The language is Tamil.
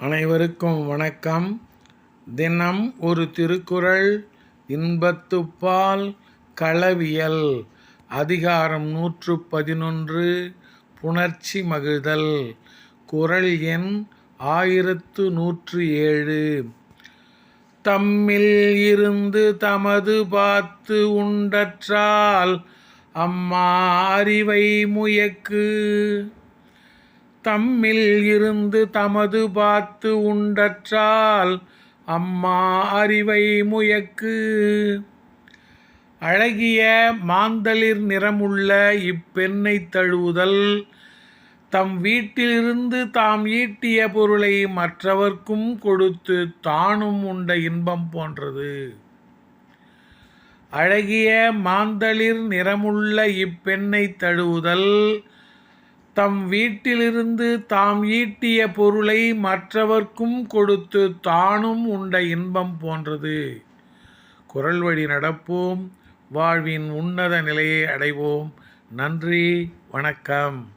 அனைவருக்கும் வணக்கம். தினம் ஒரு திருக்குறள் இன்பத்துப்பால் களவியல் அதிகாரம் நூற்று பதினொன்று புணர்ச்சி மகிழ்தல் குறள் எண் ஆயிரத்து நூற்று ஏழு. தம்மில் இருந்து தமது பார்த்து உண்டற்றால் அம்மா அறிவை முயக்கு. தம்மில் இருந்து தமது பார்த்து உண்டற்றால் அம்மா அறிவை முயக்கு. அழகிய மாந்தளிர் நிறமுள்ள இப்பெண்ணை தழுவுதல் தம் வீட்டிலிருந்து தாம் ஈட்டிய பொருளை மற்றவர்க்கும் கொடுத்து தானும் உண்ட இன்பம் போன்றது. அழகிய மாந்தளிர் நிறமுள்ள இப்பெண்ணை தழுவுதல் தம் வீட்டிலிருந்து தாம் ஈட்டிய பொருளை மற்றவர்க்கும் கொடுத்து தானும் உண்ட இன்பம் போன்றது. குரல் வழி நடப்போம். வாழ்வின் உன்னத நிலையை அடைவோம். நன்றி. வணக்கம்.